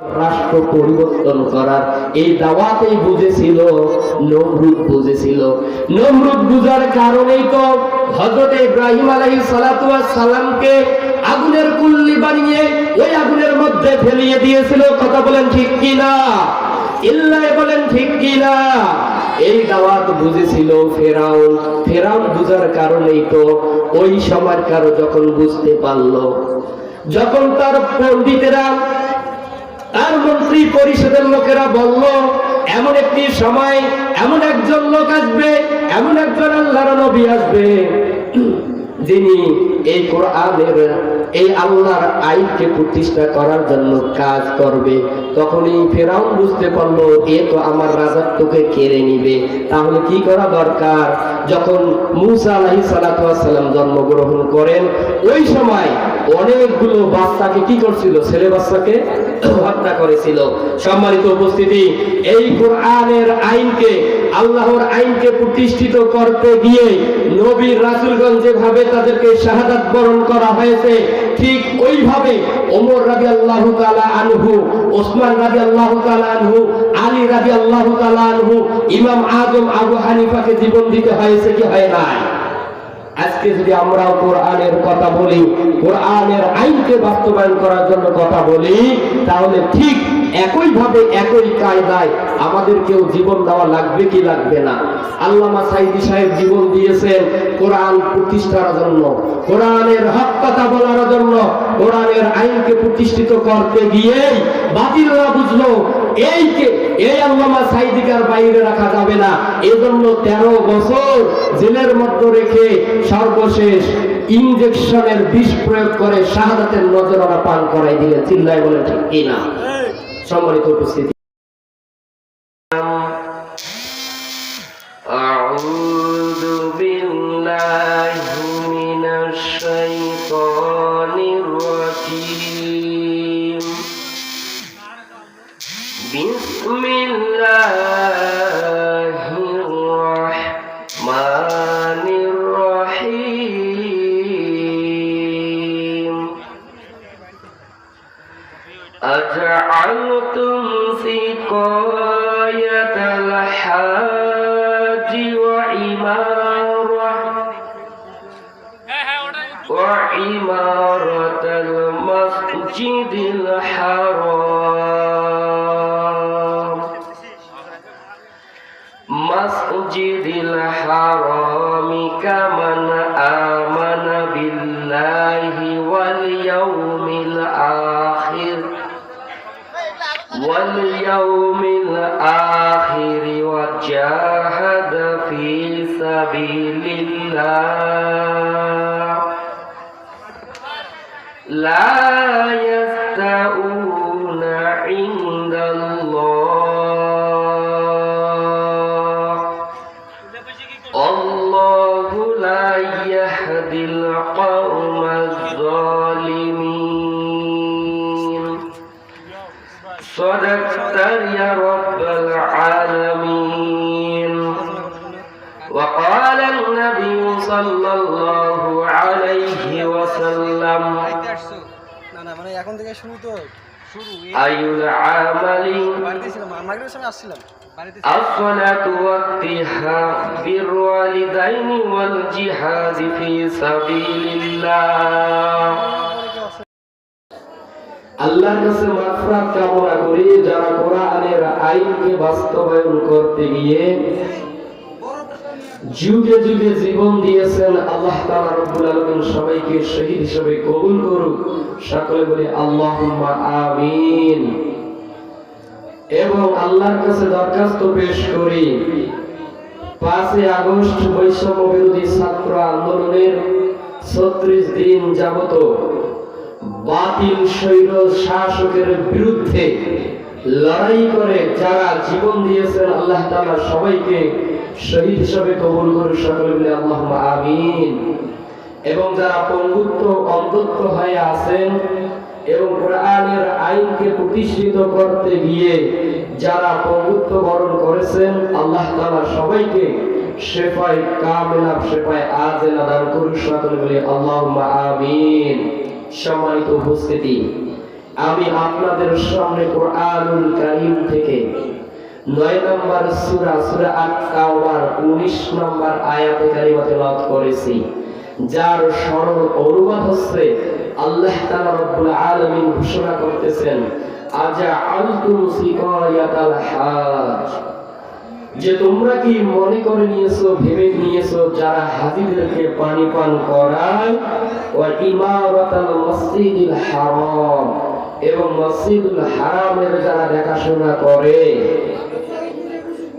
রাষ্ট্র পরিবর্তন করার এই দাওয়াতেই বুঝেছিল, নমরুদ বুঝেছিল। নমরুদ বুঝার কারণেই তো হযরত ইব্রাহিম সালাতু সালামকে আগুনের কুল্লি বানিয়ে ওই আগুনের মধ্যে ফেলিয়ে দিয়েছিল। কথা বলেন ঠিক কি না ইল্লাহ বলেন ঠিক কি না এই দাওয়াত বুঝেছিল ফেরাউন। ফেরাউন বুঝার কারণেই তো ওই সময়কার যখন বুঝতে পারল, যখন তার পণ্ডিতেরা তার মন্ত্রী পরিষদের লোকেরা বলল, এমন একটি সময়, এমন একজন লোক আসবে, এমন একজন আল্লাহর নবী আসবে। যিনি এই কোরআনের, এই আল্লাহর আইনকে প্রতিষ্ঠা করার জন্য কাজ করবে, তখনই ফেরাউন বুঝতে পারল, এ তো আমার রাজত্বকে কেড়ে নিবে। তাহলে কি করা দরকার? যখন মুসা আলাহি সালাম জন্মগ্রহণ করেন, ওই সময় অনেকগুলো বাচ্চাকে কি করছিল? ছেলে বাচ্চাকে হত্যা করেছিল। সম্মানিত উপস্থিতি, এই কোরআনের আইনকে আল্লাহর আইনকে প্রতিষ্ঠিত করতে গিয়ে নবীর রাসুলগঞ্জ যেভাবে তাদেরকে শাহাদাত বরণ করা হয়েছে, ঠিক ওইভাবে ওমর রাবি আল্লাহ তালা আনহু, ওসমান রাবি আল্লাহ তালা আনহু, আলী রাবি আল্লাহ তালা আনহু, ইমাম আজম আবু হানিফাকে জীবন দিতে হয়েছে কি হয় নাই? আজকে যদি আমরাও কোরআনের কথা বলি, কোরআনের আইনকে বাস্তবায়ন করার জন্য কথা বলি, তাহলে ঠিক একই ভাবে একই কায়দায় আমাদেরকেও জীবন দেওয়া লাগবে কি লাগবে না। আল্লামা সাইদি সাহেব জীবন দিয়েছেন কোরআন প্রতিষ্ঠার জন্য, কোরআনের হক কথা বলার জন্য, কোরআনের আইনকে প্রতিষ্ঠিত করতে গিয়ে বাতিলরা বুঝলো, এইকে, এই আল্লামা সাইদিকার বাইরে রাখা যাবে না। এজন্য তেরো বছর জেলের মধ্যে রেখে সর্বশেষ ইনজেকশনের বিষ প্রয়োগ করে শাহাদাতের নজরানা পান করাই দিলেন। চিল্লায় বলে ঠিক কিনা? সম্মানিত উপস্থিতি أعوذ بالله سقاية الحاج وعمارة. وعمارة المسجد الحرام. واليوم الآخر وجاهد في سبيل الله. لا يستوون وقال النبي صلى الله عليه وسلم না না মানে এখন থেকে শুরু তো শুরু أي العمل বাড়িতে ছিলাম মাগরিবের সময় আসছিলাম বাড়িতে الصلاة وقتها بالوالدين والجهاد في سبيل الله আল্লাহর কাছে মাফরাত কামনা করি যারা কোরআনের আইনকে বাস্তবায়ন করতে গিয়ে যুগে যুগে জীবন দিয়েছেন, আল্লাহ তাআলা রব্বুল আলামিন সবাইকে শহীদ হিসেবে কবুল করুক। সকলে বলি, আল্লাহুম্মা আমিন। এবং আল্লাহর কাছে দরখাস্ত পেশ করি, পাঁচই আগস্ট বৈষম্য বিরোধী ছাত্র আন্দোলনের ছত্রিশ দিন যাবত বাতিল শৈল শাসকের বিরুদ্ধে লড়াই করে যারা জীবন দিয়েছেন, আল্লাহ তাআলা সবাইকে শহীদ হিসাবে কবুল করে সকলে আল্লাহ আমিন। এবং যারা পঙ্গুত্ব, অন্ধত্ব হয়ে আছেন এবং কোরআনের আইনকে প্রতিষ্ঠিত করতে গিয়ে যারা পঙ্গুত্ব বরণ করেছেন, আল্লাহ তাআলা সবাইকে শেফায় কামেলা শেফায় আজেলা দান করুন সকলে বলে আল্লাহুম্মা আমিন। সম্মানিত উপস্থিতি, আমি আপনাদের সামনে কোরআনুল কারীম থেকে নয় নম্বর সূরা সূরা আত-তাওবার 19 নম্বর আয়াতে কারিমা তেলাওয়াত করেছি, যার সরল অনুবাদ হচ্ছে আল্লাহ তাআলা রব্বুল আলামিন ঘোষণা করতেছেন, আজা আলতুম সিকায়াতাল হাজ যে তোমরা কি মনে করে নিয়েছো, ভেবে নিয়েছো, যারা হাজিদেরকে পানি পান করায়? ও ইমারাতাল মসজিদুল হারাম, এবং মসজিদুল হারামের যারা দেখাশোনা করে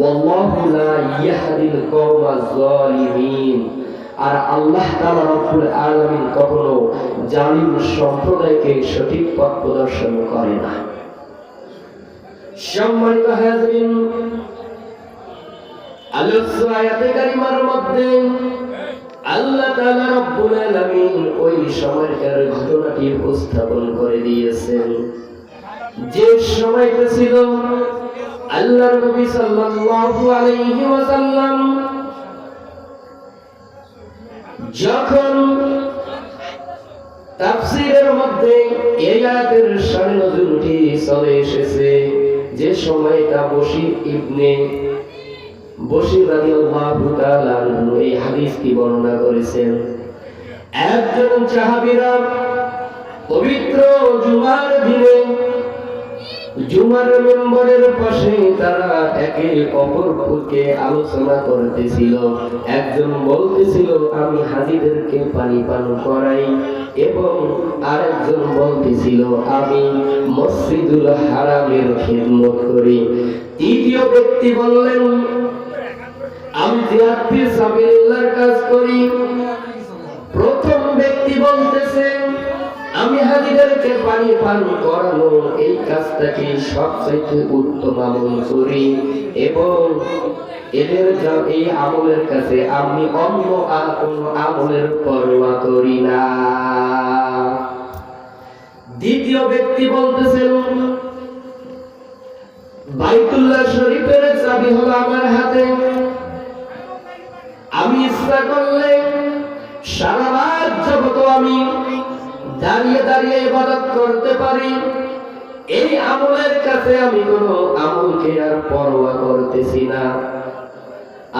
ওয়াল্লাহু লা ইয়াহদিল কওমাজ জালিমিন আর আল্লাহ তাআলা রব্বুল আলামিন কখনো জালিম সম্প্রদায়কে সঠিক পথ প্রদর্শন করে না। সম্মানিত হাজরিন, আলোচ্য আয়াতে কারিমার মধ্যে আল্লাহ তাআলা রব্বুল আলামিন ওই সময়কার ঘটনাটি উপস্থাপন করে দিয়েছেন। যে সময়টা ছিল আল্লাহর নবী সাল্লাল্লাহু আলাইহি ওয়াসাল্লাম যখন তাফসীরের মধ্যে এই আয়াতের নজরুলটি চলে এসেছে, যে সময়টা বশির ইবনে বশির রাদিয়াল্লাহু তাআলা এই হাদিসটি বর্ণনা করেছেন, একজন সাহাবীরা পবিত্র জুমার দিনে জুমার মেম্বরের পাশে তারা একে অপরকে আলোচনা করতেছিল। একজন বলতেছিল, আমি হাজিদেরকে পানি পান করাই। এবং আরেকজন বলতেছিল, আমি মসজিদুল হারামের খেদমত করি। তৃতীয় ব্যক্তি বললেন, আমি জিহাদ ফি সাবিলিল্লাহর কাজ করি। প্রথম ব্যক্তি বলতেছেন আমি হাজিদেরকে পানি পান করানো এই কাজটাকে সবচাইতে উত্তম আমল করি এবং এদের এই আমলের কাছে আমি অন্য আর কোন আমলের পরোয়া করি না। দ্বিতীয় ব্যক্তি বলতেছেন, বাইতুল্লাহ শরীফের চাবি হলো আমার হাতে। আমি ইচ্ছা করলে সারা রাত জগত আমি দাঁড়িয়ে দাঁড়িয়ে ইবাদত করতে পারি। এই আমলের কাছে আমি কোনো আমলকে আর পরোয়া করতেছি না।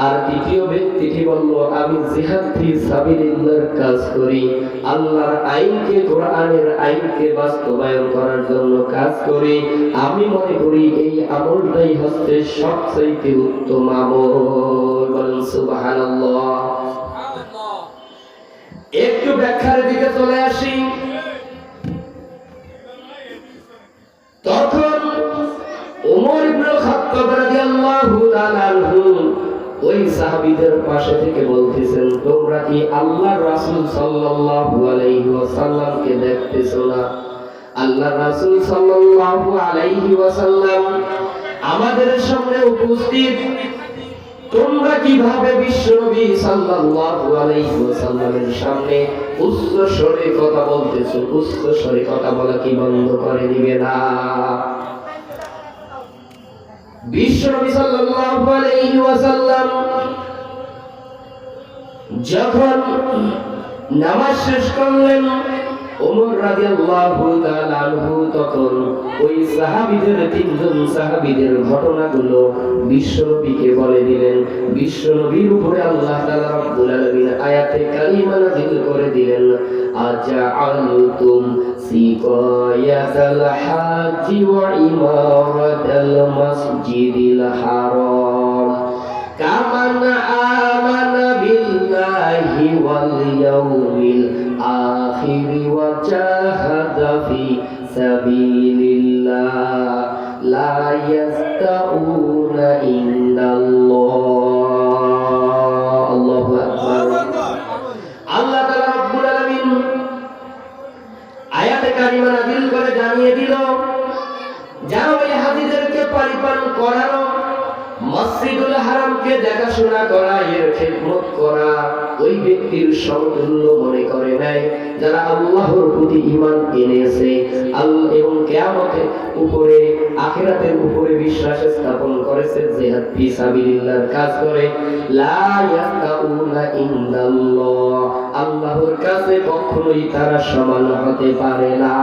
আর তৃতীয় ব্যক্তিটি বলল আমি জিহাদ ফি সাবিলিল্লাহর কাজ করি। আল্লাহর আইনকে কোরআনের আইনকে বাস্তবায়ন করার জন্য কাজ করি। আমি মনে করি এই আমলটাই হচ্ছে সবচাইতে উত্তম আমল। বলেন সুবহানাল্লাহ। একটু ব্যাখ্যার দিকে চলে আসি। তখন ওমর ইবনে খাত্তাব রাদিয়াল্লাহু তাআলা ওই সাহাবীদের পাশে থেকে বলতেছেন, তোমরা কি আল্লাহর রাসূল সাল্লাল্লাহু আলাইহি ওয়াসাল্লামকে দেখতেছো না? রাসূল সাল্লাল্লাহু আলাইহি ওয়াসাল্লাম আমাদের সামনে উপস্থিত, তোমরা কীভাবে বিশ্বনবী সাল্লাল্লাহু আলাইহি ওয়াসাল্লামের সামনে উচ্চ স্বরে কথা বলতেছো? উচ্চ স্বরে কথা বলা কি করে দিবে না। যখন নামাজ শেষ করলেন ওমর রাদিয়াল্লাহু তাআলা তখন ওই সাহাবীদের তিনজন সাহাবীদের ঘটনাগুলো বিশ্বনবীকে বলে দিলেন। বিশ্বনবীর উপরে আল্লাহ আয়াতে কারিমা নাযিল করে দিলেন আজআলতুম সিকায়াতাল হাজ্জি ওয়া ইমারাতাল মাসজিদিল হারাম কামান আমানা বিল্লাহি ওয়াল ইয়াউমিল আখির ওয়া জাহাদা ফি সাবিলিল্লাহ লা ইয়াস্তাউনা পানি করানো, মসজিদুল হারামকে দেখাশোনা করা, এর খেদমত করা, ওই ব্যক্তির সমতুল্য মনে করে নাই, যারা আল্লাহর প্রতি ঈমান এনেছে। আল্লাহ এবং কিয়ামতের উপরে, আখিরাতের উপরে বিশ্বাস স্থাপন করেছে, জিহাদ ফি সাবিলিল্লাহর কাজ করে। আল্লাহর কাছে কখনোই তারা সমান হতে পারে না।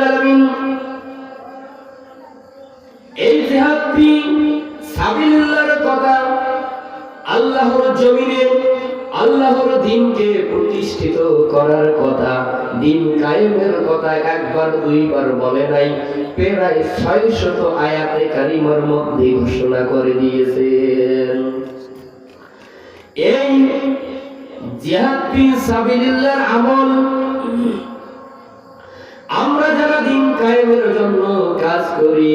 আলামিন এই জিহাদটি সাবিলিল্লাহর কথা আল্লাহর জমিনে, আল্লাহর দিনকে প্রতিষ্ঠিত করার কথা, দিন কায়েমের কথা একবার, দুইবার বলে নাই, প্রায় ছয় শত আয়াতে কারিমার মধ্যে ঘোষণা করে দিয়েছেন এই জিহাদটি সাবিলিল্লাহর আমল আমরা যারা দিন কায়েমের জন্য কাজ করি,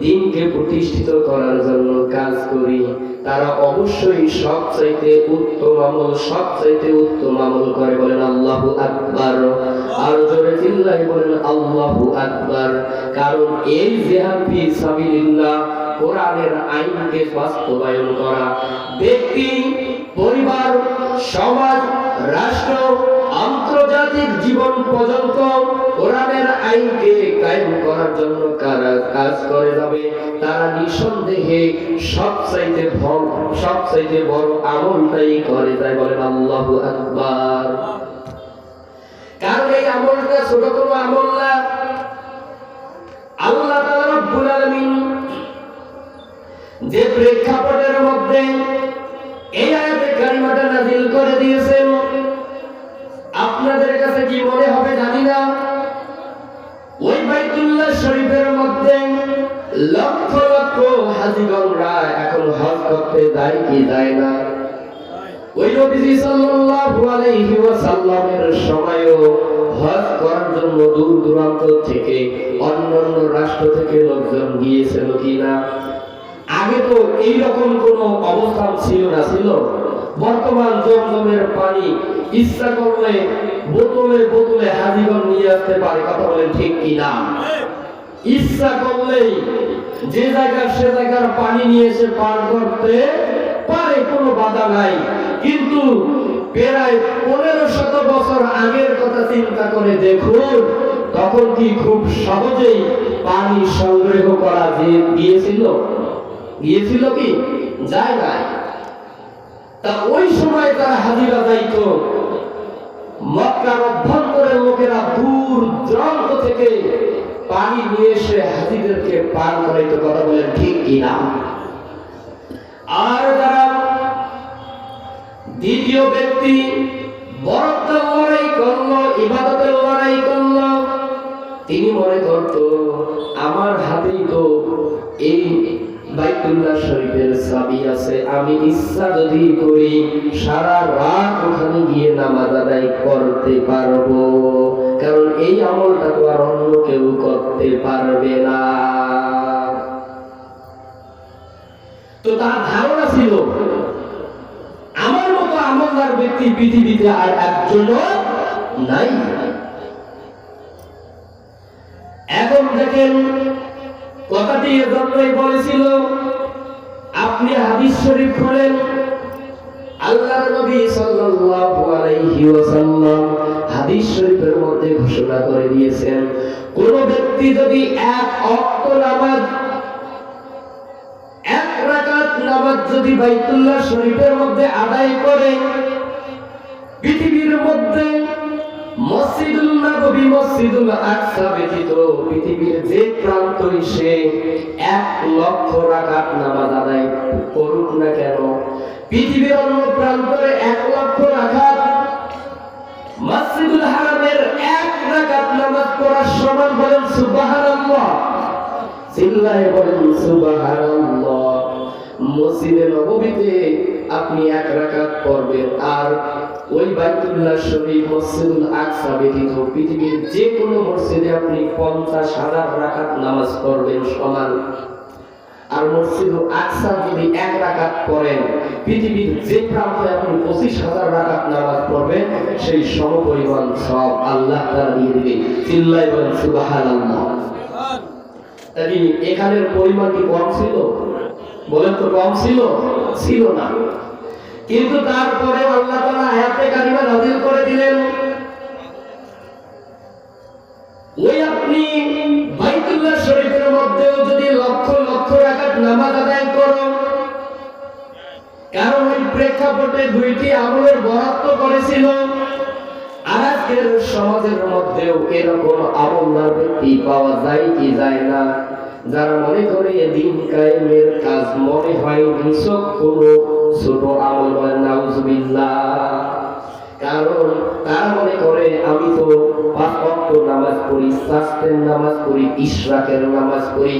দিনকে প্রতিষ্ঠিত করার জন্য কাজ করি, তারা অবশ্যই সবচাইতে উত্তম আমল, সবচাইতে উত্তম আমল করে বলেন আল্লাহু আকবার। আর জোরে চিল্লাই বলেন আল্লাহু আকবার। কারণ এই জিহাদ ফি সাবিলিল্লাহ কোরআনের আইনকে বাস্তবায়ন করা। ব্যক্তি, পরিবার, সমাজ, রাষ্ট্র আন্তর্জাতিক জীবন পর্যন্ত কোরআনের আইনকে কায়েম করার জন্য কারা কাজ করে যাবে, তারা নিঃসন্দেহে সবচাইতে ভম সবচাইতে বড় আমলটাই করে, তাই বলেন আল্লাহু আকবার। কারণ এই আমলটা ছোট কোনো আমল না। আল্লাহ রব্বুল যে প্রেক্ষাপটের মধ্যে এই আয়াতে কারিমাটা নাজিল করে দিয়েছেন। আপনাদের কাছে কি মনে হবে জানি না। ওই বাইতুল্লাহ শরীফের মধ্যে লক্ষ লক্ষ হাজিগণরা এখন হজ করতে যায় কি যায় না। ওই নবীজি সাল্লাল্লাহু আলাইহি ওয়াসাল্লামের সময়ও হজ করার জন্য দূর দূরান্ত থেকে অন্যান্য রাষ্ট্র থেকে লোকজন গিয়েছিল কিনা। আগে তো এই রকম কোন অবস্থান ছিল না, ছিল। বর্তমান জমজমের পানি ইচ্ছা করলে বোতলে বোতলে হাজিগণ নিয়ে আসতে পারে, কথা বলেন ঠিক কি না ইচ্ছা করলেই যে জায়গার সে জায়গার পানি নিয়ে এসে পান করতে পারে, কোনো বাধা নাই। কিন্তু প্রায় পনেরো শত বছর আগের কথা চিন্তা করে দেখুন, তখন কি খুব সহজেই পানি সংগ্রহ করা যে গিয়েছিল? গিয়েছিল কি? যায় নাই। তা ওই সময় তারা হাজিরা যাইতো। মক্কার অভ্যন্তরের লোকেরা দূর দূরান্ত থেকে পানি নিয়ে এসে হাজিদেরকে পান করাইতে কথা বলেন, ঠিক কিনা আর যারা দ্বিতীয় ব্যক্তি বরত্বের লড়াই করল, ইবাদতের লড়াই করল, তিনি মনে করত, আমার হাতেই তো এই বাইতুল্লাহ শরীফের চাবি আছে। আমি ইচ্ছা যদি করি সারা রাত ওখানে গিয়ে নামাজ আদায় করতে পারব। কারণ এই আমলটা তো আর অন্য কেউ করতে পারবে না। তো তার ধারণা ছিল, আমার মতো আমলদার ব্যক্তি পৃথিবীতে আর একজনও নাই। এখন দেখেন কথাটি এজন্যই বলেছিল, আপনি হাদিস শরীফ খুলেন আল্লাহর নবী সাল্লাল্লাহু আলাইহি ওয়াসাল্লাম হাদিস শরীফের মধ্যে ঘোষণা করে দিয়েছেন, কোন ব্যক্তি যদি এক অক্ত নামাজ, এক রাকাত নামাজ যদি বাইতুল্লাহ শরীফের মধ্যে আদায় করে, পৃথিবীর মধ্যে মসজিদুল নববী মসজিদুল আকসা ব্যতীত পৃথিবীর যে প্রান্তই সে এক লক্ষ রাকাত নামাজ আদায় করুক না কেন? পৃথিবীর অন্য প্রান্তরে এক লক্ষ রাকাত, মসজিদুল হারামের এক রাকাত নামাজ পড়ার সমান বলেন সুবহানাল্লাহ। চিল্লায় বলেন সুবহানাল্লাহ। মসজিদে নববীতে আপনি এক রাকাত পড়বেন, আর ওই বাইতুল্লাহ শরীফ মসজিদুল আকসা ব্যতীত পৃথিবীর যে কোনো মসজিদে আপনি পঞ্চাশ হাজার রাকাত নামাজ পড়বেন সমান। আর মসজিদ আকসা যদি এক পৃথিবীর যে প্রান্তে আপনি পঁচিশ হাজার রাকাত নামাজ পড়বেন, সেই সমপরিমাণ সব আল্লাহ তারা দিয়ে দিবে এখানের পরিমাণ কি কম ছিল? বলেন তো কম ছিল? ছিল না। কিন্তু তারপরে আল্লাহ তাআলা আয়াতে কারিমা নাযিল করে দিলেন। ওই আপনি বাইতুল্লাহ শরীফের মধ্যেও যদি লক্ষ লক্ষ রাকাত নামাজ আদায় করো, কারণ ওই প্রেক্ষাপটে দুইটি আমলের বরাদ্দ করেছিল, আর আজকের সমাজের মধ্যেও এরকম আমলদার ব্যক্তি পাওয়া যায় কি যায় না। যারা মনে করে দিন কায়েমের কাজ মনে হয় নিছক কোনো ছোট আমল কারণ মনে করে, আমি তো পাঁচ নামাজ পড়ি সাস্তের নামাজ পড়ি, ইশরাকের নামাজ পড়ি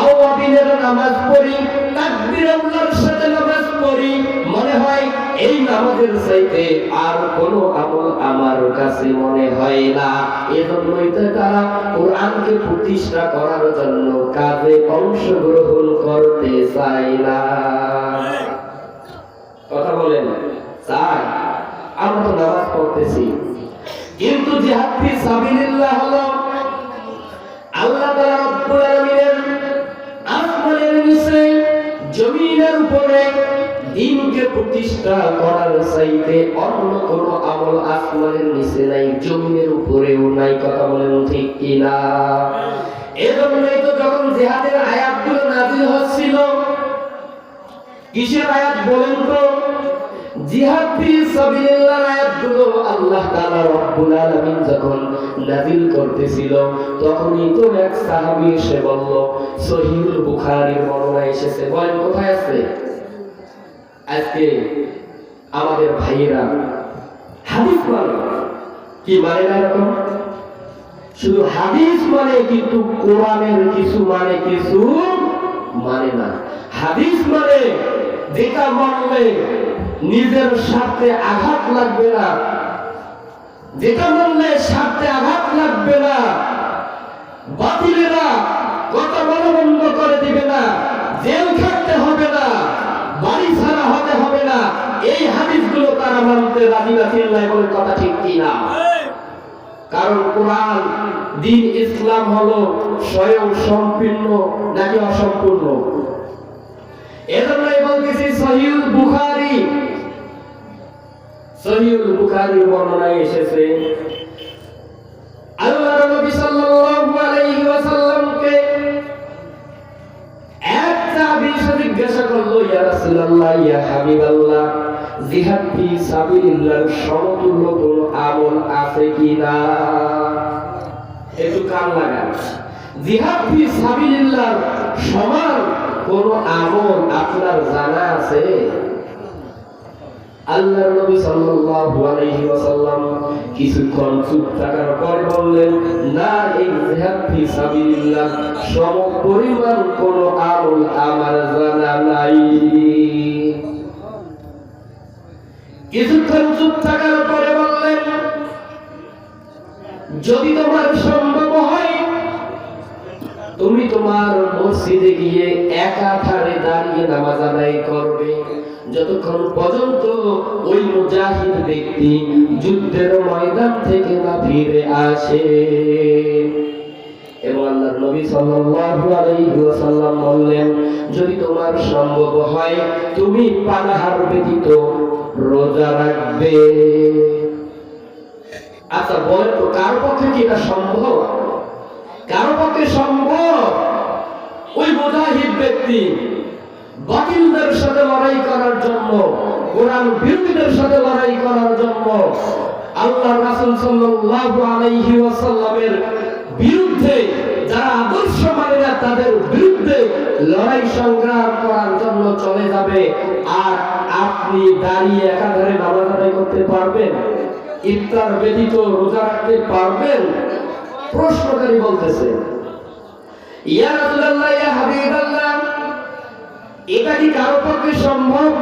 আওয়াবিনের নামাজ পড়ি তাকবীরুল্লাহর সাথে নামাজ পড়ি। মনে হয়, এই নামাজের চাইতে আর কোনো আমল আমার কাছে মনে হয় না। এজন্যই তো তারা কোরআনকে প্রতিষ্ঠা করার জন্য কাজে অংশগ্রহণ করতে চায় না। কথা বলেন আমরা তো নামাজ পড়তেছি। কিন্তু সাবিলিল্লাহ হলো আল্লাহ তাআলা রব্বুল আলামিনের আসমানের নিচে জমিনের উপরে প্রতিষ্ঠা করার চাইতে অন্য কোনো আমল আসমানের নিচে নাই, জমিনের উপরেও নাই, কথা বলেন ঠিক কিনা? এজন্যই তো যখন জিহাদের আয়াতগুলো নাজিল হচ্ছিল, কিসের আয়াত বলেন তো? জিহাদ ফি সাবিলিল্লাহ আয়াতগুলো আল্লাহ তাআলা রব্বুল আলামিন যখন নাযিল করতেছিল, তখনই তো এক সাহাবী এসে বলল, সহিহুল বুখারীর বর্ণনা এসেছে। বলেন, কোথায় আছে? আজকে আমাদের ভাইয়েরা হাদিস মানে কি মানে না এরকম? শুধু হাদিস মানে কিন্তু কোরআনের কিছু মানে কিছু মানে না। হাদিস মানে যেটা মানলে নিজের স্বার্থে আঘাত লাগবে না। যেটা মানলে স্বার্থে আঘাত লাগবে না বাতিলেরা কথা বলা করে দিবে না, জেল খাটতে হবে না, বাড়ি ছাড়া হতে হবে না। এই হাদিসগুলো তারা মানতে রাজি চিল্লায় বলে কথা ঠিক কি না? কারণ কোরআন, দিন ইসলাম হলো স্বয়ং সম্পূর্ণ নাকি অসম্পূর্ণ? এজন্যই বলতেছি সহিউল বুখারী সহিউল বর্ণনায় এসেছে নবী সাল্লাল্লাহু আলাইহি ওয়াসাল্লামকে এক সাহাবী জিজ্ঞাসা করল, ইয়া রাসূলুল্লাহ, ইয়া হাবিবাল্লাহ, জিহাদ ফি সমতুল্য কোন আমল আছে কিনা? একটু কান লাগান। জিহাদ ফি সাবিলিল্লাহর সমান কোন আমল আপনার জানা আছে? আল্লাহর নবী সাল্লাল্লাহু আলাইহি ওয়াসাল্লাম কিছুক্ষণ চুপ থাকার পরে বললেন না এই জিহাদ ফি সাবিলিল্লাহ সম পরিমাণ কোন আমল আমার জানা নাই। কিছুক্ষণ চুপ থাকার পরে বললেন, যদি তোমার সম্ভব হয়, তুমি তোমার মসজিদে গিয়ে একা ধারে দাঁড়িয়ে নামাজ আদায় করবে। যতক্ষণ পর্যন্ত ওই মুজাহিদ ব্যক্তি যুদ্ধের ময়দান থেকে না ফিরে আসে। এবং আল্লাহর নবী সাল্লাল্লাহু বললেন, যদি তোমার সম্ভব হয়, তুমি পানাহার ব্যতীত রোজা রাখবে। আচ্ছা বলেন তো, কার পক্ষে কি এটা সম্ভব? কারও পক্ষে সম্ভব? ওই মুজাহিদ ব্যক্তি বাতিলদের সাথে লড়াই করার জন্য, কোরআন বিরোধীদের সাথে লড়াই করার জন্য আল্লাহ রাসূল সাল্লাল্লাহু আলাইহি ওয়াসাল্লামের বিরুদ্ধে যারা আদর্শ মানে না তাদের বিরুদ্ধে লড়াই সংগ্রাম করার জন্য চলে যাবে। আর আপনি দাঁড়িয়ে একাধারে নামাজ আদায় করতে পারবেন, ইফতার ব্যতীত রোজা রাখতে পারবেন, প্রশ্নকারী বলতেছে, ইয়া রাসূলুল্লাহ, ইয়া হাবিবাল্লাহ এটা কি কারও পক্ষে সম্ভব?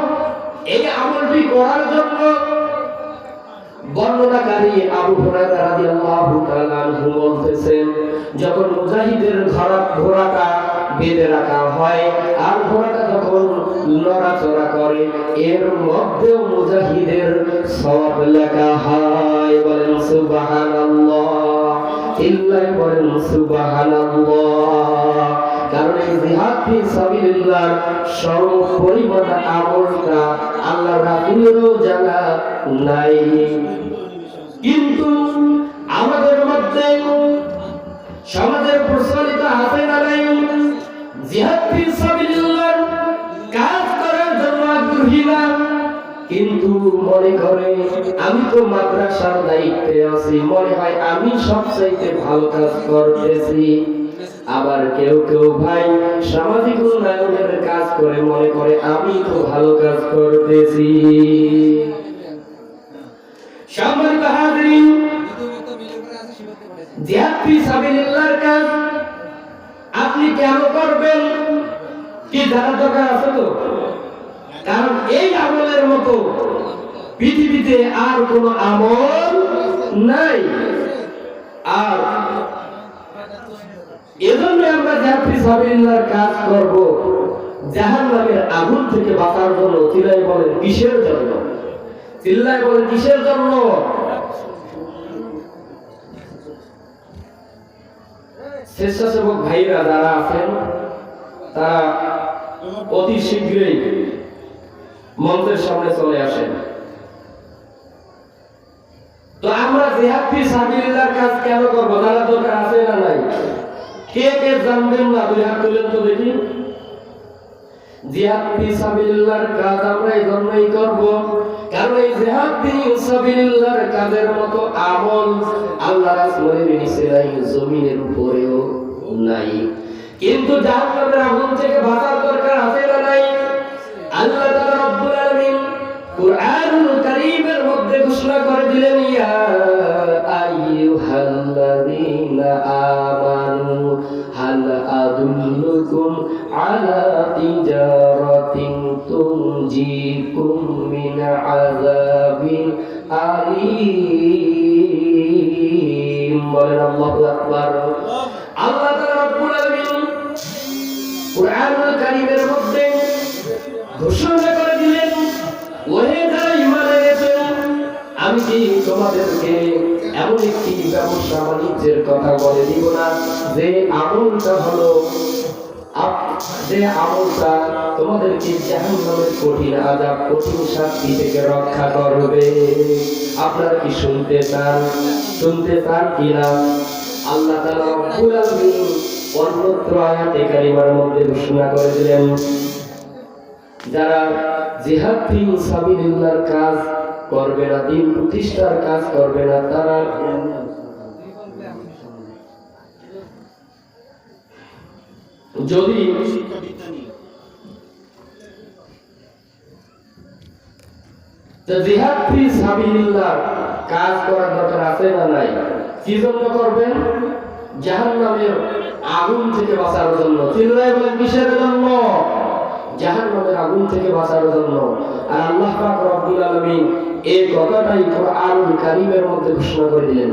এই আমলটি করার জন্য বর্ণনাকারী আবু হুরায়রা রাদিয়াল্লাহু তাআলা আনহু বলতেছেন, যখন মুজাহিদের ঘোড়া ঘোড়াটা বেঁধে রাখা হয় আর ঘোড়াটা করে, এর মধ্যেও মুজাহিদের সব লেখা হয়। বলেন, সুবহানাল্লাহ। ইল্লাই বলেন, সুবহানাল্লাহ। কারণ এই জিহাদ ফি সাবিলিল্লাহ সর্ব পরিমাণ আমলটা আল্লাহ রাসূলেরও জানা নাই। কিন্তু আমাদের মধ্যে সমাজের প্রচলিত না নাই। জিহাদ ফি সাবিলিল্লাহ কাজ করার জন্য আগ্রহী না। কিন্তু মনে করে আমি তো মাদ্রাসার দায়িত্বে আছি, মনে হয় আমি সবচাইতে ভালো কাজ করতেছি। আবার কেউ কেউ ভাই সামাজিক উন্নয়নের কাজ করে, মনে করে আমি তো ভালো কাজ করতেছি। আপনি কেন করবেন? কি জানার দরকার আছে তো? কারণ এই আমলের মতো পৃথিবীতে আর কোনো আমল নাই। আর এজন্য আমরা জাফরি সাবিল্লার কাজ করব। জাহান্নামের আগুন থেকে বাঁচার জন্য চিল্লাই বলেন কিসের জন্য? চিল্লাই বলেন কিসের জন্য? স্বেচ্ছাসেবক ভাইরা যারা আছেন, তারা অতি শীঘ্রই মঞ্চের সামনে চলে আসেন। তো আমরা জিহাদ ফি সাবিলিল্লাহর কাজ কেন করব? জানা দরকার আছে না নাই? কে কে জানবেন না দুই হাত তুলেন তো দেখি। জিহাদ ফি সাবিলিল্লাহর কাজ আমরা এই জন্যই করব। কারণ এই জিহাদ ফি সাবিলিল্লাহর কাজের মতো আমল আল্লাহ রাসূলের নিচে নাই, জমিনের উপরেও নাই। কিন্তু জাহান্নামের আগুন থেকে বাঁচার দরকার আছে না নাই? আল্লাহ কুরআনুল কারীমের মধ্যে ঘোষণা করে দিলেন, ইয়া আইয়ুহাল্লাযীনা আমানু হাল আদুল্লুকুম আলা তিজারাতিন তুনজিকুম মিন আযাবিন আলীম। বলেন, আল্লাহু আকবার। আল্লাহ তাআলা রব্বুল আলামিন কুরআনুল কারীমের মধ্যে ঘোষণা বাণিজ্যের কথা বলে দিব না, যে আমলটা হলো যে আমলটা তোমাদেরকে জাহান্নামের কঠিন আযাব, কঠিন শাস্তি থেকে রক্ষা করবে। আপনারা কি শুনতে চান? শুনতে চান কিনা? আল্লাহ তাআলা অন্যত্র আয়াতে কারিমার মধ্যে ঘোষণা করে দিলেন, যারা জিহাদ ফি সাবিলিল্লাহর কাজ করবে না, দিন প্রতিষ্ঠার কাজ করবে না, তারা যদি জিহাদ ফি সাবিলিল্লাহ, কাজ করার দরকার আছে না নাই? কি জন্য করবেন? জাহান্নামের আগুন থেকে বাঁচার জন্য। চিল্লায় বলেন, কিসের জন্য? জাহান্নামের আগুন থেকে বাঁচার জন্য। আর আল্লাহ পাক রব্বুল আলামিন এই কথাটাই কোরআনুল কারীমের মধ্যে ঘোষণা করে দিলেন।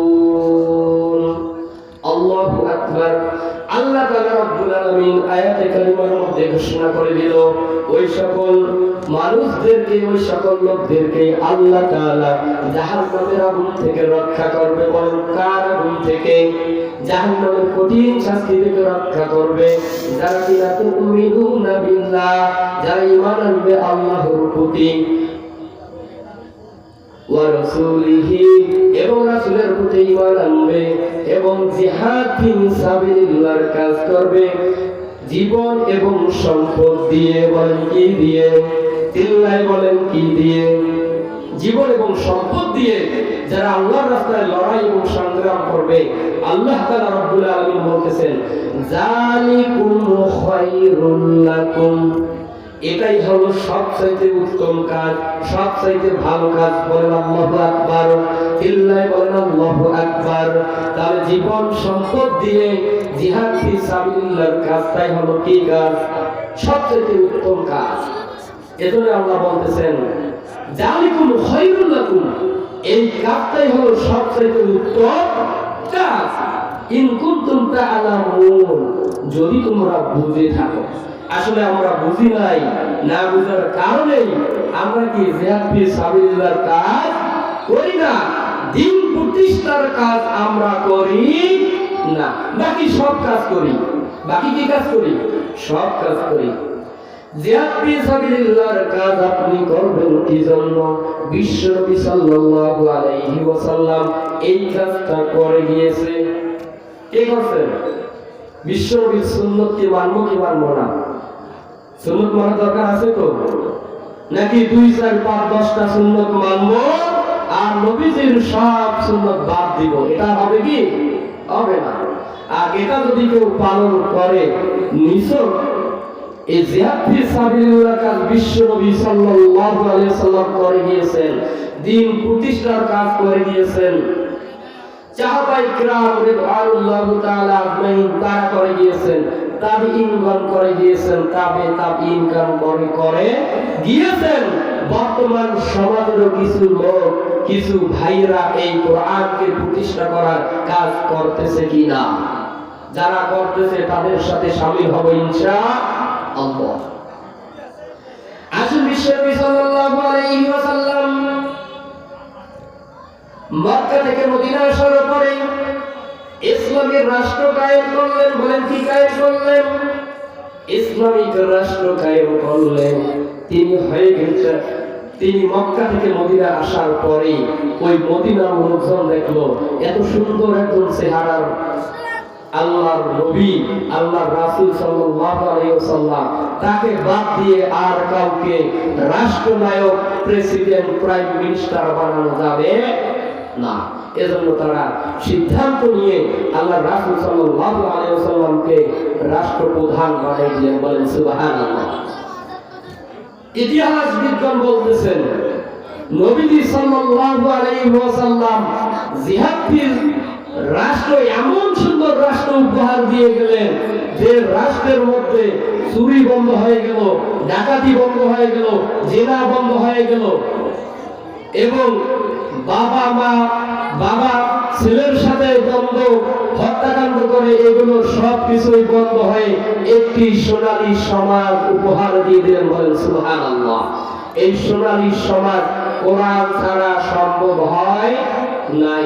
আলামিন আয়াতে কারিমার মধ্যে ঘোষণা করে দিল, ওই সকল মানুষদেরকে, ওই সকল লোকদেরকে আল্লাহ তাআলা জাহান্নামের আগুন থেকে রক্ষা করবে বলেন কার আগুন থেকে? জাহান্নামের কঠিন শাস্তি থেকে রক্ষা করবে। যারা কিনা তুমিনুনা বিল্লাহ, যারা ঈমান আনবে আল্লাহর প্রতি ওয়ারসুলিহি এবং রাসূলের প্রতি ঈমান আনবে এবং জিহাদ ফি সাবিলিল্লাহর কাজ করবে। জীবন এবং সম্পদ দিয়ে বলেন কি দিয়ে? চিল্লায় বলেন কি দিয়ে? জীবন এবং সম্পদ দিয়ে যারা আল্লাহর রাস্তায় লড়াই এবং সংগ্রাম করবে, আল্লাহ তাআলা রব্বুল আলামিন বলতেছেন জালিকুম খায়রুল লাকুম। এটাই হলো সবচাইতে উত্তম কাজ, সবচাইতে ভালো কাজ বলেন আল্লাহু আকবার। ইল্লাই বলেন তার জীবন সম্পদ দিয়ে জিহাদ ফি সাবিলিল্লাহর হলো কি কাজ? সবচাইতে উত্তম কাজ। এজন্য আল্লাহ বলতেছেন জালিকুম খায়রুল লাকুম। এই কাজটাই হলো সবচাইতে উত্তম কাজ। ইন কুনতুম তাআলামুন, যদি তোমরা বুঝে থাকো। আসলে আমরা বুঝি নাই, না বুঝার কারণে আমরা কি জিহাদ ফি সাবিলিল্লাহর কাজ করি না? দিন প্রতিষ্ঠার কাজ আমরা করি না। বাকি সব কাজ করি। বাকি কি কাজ করি? সব কাজ করি। জিহাদ ফি সাবিলিল্লাহর কাজ আপনি করবেন কি জন্য? বিশ্বনবী সাল্লাল্লাহু আলাইহি ওয়াসাল্লাম এই কাজটা করে গিয়েছে। কে করছেন? বিশ্বনবীর সুন্নত কি মানবো কি মানবো না? সুন্নত মানা দরকার আছে তো? নাকি দুই, চার, পাঁচ, দশটা সুন্নত মানবো আর নবীজির সব সুন্নত বাদ দিব? এটা হবে কি? হবে না। আর এটা যদি কেউ পালন করে নিছক এই জিহাদ সাবিলিল্লাহ কাজ বিশ্ব নবী সাল্লাল্লাহু আলাইহি সাল্লাম করে গিয়েছেন, দিন প্রতিষ্ঠার কাজ করে গিয়েছেন। সাহাবাই কিরাম রিদওয়ানুল্লাহু তাআলা আজমাইন তারা করে গিয়েছেন তাবিঈনগণ করে গিয়েছেন, তাবে তাবিঈনগণ করে করে গিয়েছেন। বর্তমান সমাজেরও কিছু লোক, কিছু ভাইরা এই কোরআনকে প্রতিষ্ঠা করার কাজ করতেছে কিনা? যারা করতেছে তাদের সাথে শামিল হব ইনশাআল্লাহ। আসুন বিশ্বনবী সাল্লাল্লাহু আলাইহি ওয়াসাল্লাম মক্কা থেকে মদিনা আসার পরে ইসলামের রাষ্ট্র কায়েম করলেন বলেন, কি কায়েম করলেন? ইসলামিক রাষ্ট্র কায়েম করলেন। তিনি হয়ে গেছেন, তিনি মক্কা থেকে মদিনা আসার পরে ওই মদিনার লোকজন দেখল, এত সুন্দর একজন চেহারার আল্লাহর নবী, আল্লাহর রাসূল সাল্লাল্লাহু আলাইহি তাকে বাদ দিয়ে আর কাউকে রাষ্ট্রনায়ক, প্রেসিডেন্ট, প্রাইম মিনিস্টার বানানো যাবে না। এজন্য তারা সিদ্ধান্ত নিয়ে আল্লাহ রাসূল আলাইহি ওয়াসাল্লামকে রাষ্ট্রপ্রধান বলেন, সুবহানাল্লাহ। ইতিহাস বিজ্ঞান বলতেছেন রাষ্ট্র, এমন সুন্দর রাষ্ট্র উপহার দিয়ে গেলেন, যে রাষ্ট্রের মধ্যে চুরি বন্ধ হয়ে গেল, ডাকাতি বন্ধ হয়ে গেল, জেনা বন্ধ হয়ে গেল। এবং বাবা, মা, বাবা, ছেলের সাথে দ্বন্দ্ব হত্যাকাণ্ড করে এগুলো সব কিছুই বন্ধ হয়ে একটি সোনালী সমাজ উপহার দিয়ে দিলেন বলেন সুহান এই সোনালী সমাজ কোরআন ছাড়া সম্ভব হয় নাই।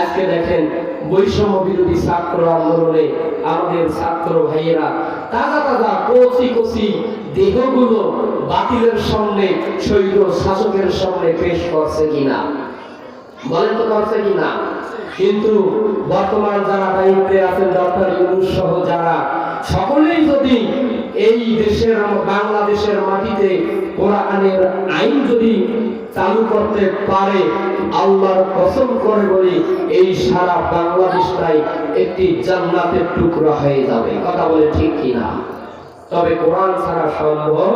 আজকে দেখেন, বৈষম্য বিরোধী ছাত্র আন্দোলনে আমাদের ছাত্র ভাইয়েরা তাজা তাজা কচি কচি দেহগুলো বাতিলের সামনে শৈল শাসকের সামনে পেশ করছে কিনা? বলেন তো করছে কিনা কিন্তু বর্তমান যারা দায়িত্বে আছেন, ডক্টর ইউনুস সহ যারা, সকলেই যদি এই দেশের, বাংলাদেশের মাটিতে কোরআনের আইন যদি চালু করতে পারে, আল্লাহর কসম করে বলি, এই সারা বাংলাদেশটাই একটি জান্নাতের টুকরা হয়ে যাবে। কথা বলে ঠিক কিনা? তবে কোরআন ছাড়া সম্ভব